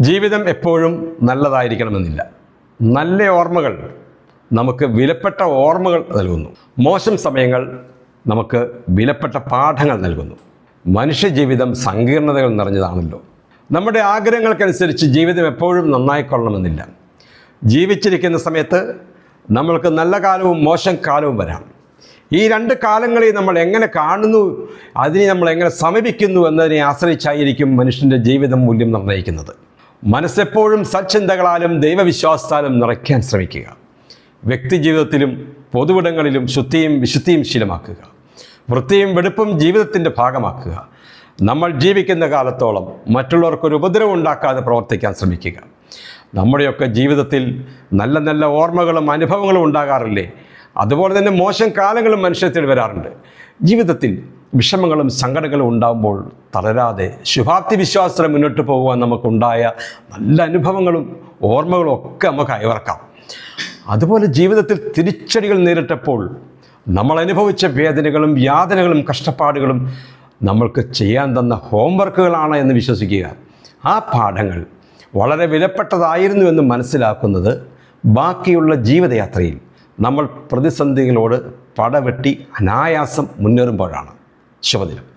ജീവിതം എപ്പോഴും നല്ലതായിരിക്കണമെന്നില്ല. നല്ല ഓർമ്മകൾ നമുക്ക് വിലപ്പെട്ട ഓർമ്മകൾ നൽകുന്നു. മോശം സമയങ്ങൾ നമുക്ക് വിലപ്പെട്ട പാഠങ്ങൾ നൽകുന്നു. മനുഷ്യജീവിതം സങ്കീർണതകൾ നിറഞ്ഞതാണല്ലോ. നമ്മുടെ ആഗ്രഹങ്ങൾക്കനുസരിച്ച് ജീവിതം എപ്പോഴും നന്നായിക്കൊള്ളണമെന്നില്ല ജീവിച്ചിരിക്കുന്ന സമയത്ത് നമ്മൾക്ക് നല്ല കാലവും മോശം കാലവും വരാം. ഈ രണ്ട് കാലങ്ങളെ നമ്മൾ എങ്ങനെ കാണുന്നു അതിനെ നമ്മൾ എങ്ങനെ സമീപിക്കുന്നു എന്നതിനെ ആശ്രയിച്ചായിരിക്കും മനുഷ്യന്റെ ജീവിതം മൂല്യം നിർണയിക്കുന്നത്. മനസ്സെപ്പോഴും സച്ചിന്തകളാലും ദൈവവിശ്വാസത്താലും നിറയ്ക്കാൻ ശ്രമിക്കുക. വ്യക്തി ജീവിതത്തിലും പൊതുവിടങ്ങളിലും ശുദ്ധിയും വിശുദ്ധിയും ശീലമാക്കുക. വൃത്തിയും വെടുപ്പും ജീവിതത്തിന്റെ ഭാഗമാക്കുക. നമ്മൾ ജീവിക്കുന്ന കാലത്തോളം മറ്റുള്ളവർക്കൊരു ഉപദ്രവം ഉണ്ടാക്കാതെ പ്രവർത്തിക്കാൻ ശ്രമിക്കുക. നമ്മുടെയൊക്കെ ജീവിതത്തിൽ നല്ല നല്ല ഓർമ്മകളും അനുഭവങ്ങളും ഉണ്ടാകാറില്ലേ? അതുപോലെ തന്നെ മോശം കാലങ്ങളും മനുഷ്യത്തിൽ വരാറുണ്ട്. ജീവിതത്തിൽ വിഷമങ്ങളും സങ്കടങ്ങളും ഉണ്ടാകുമ്പോൾ തളരാതെ ശുഭാപ്തി വിശ്വാസത്തിൽ മുന്നോട്ട് പോകുവാൻ നമുക്കുണ്ടായ നല്ല അനുഭവങ്ങളും ഓർമ്മകളും ഒക്കെ നമുക്ക് അയവർക്കാം അതുപോലെ ജീവിതത്തിൽ തിരിച്ചടികൾ നേരിട്ടപ്പോൾ നമ്മൾ അനുഭവിച്ച വേദനകളും യാതനകളും കഷ്ടപ്പാടുകളും നമ്മൾക്ക് ചെയ്യാൻ തന്ന ഹോംവർക്കുകളാണ് എന്ന് വിശ്വസിക്കുക. ആ പാഠങ്ങൾ വളരെ വിലപ്പെട്ടതായിരുന്നു എന്ന് മനസ്സിലാക്കുന്നത് ബാക്കിയുള്ള ജീവിതയാത്രയിൽ നമ്മൾ പ്രതിസന്ധികളോട് പടവെട്ടി അനായാസം മുന്നേറുമ്പോഴാണ്. ശുഭദിനം.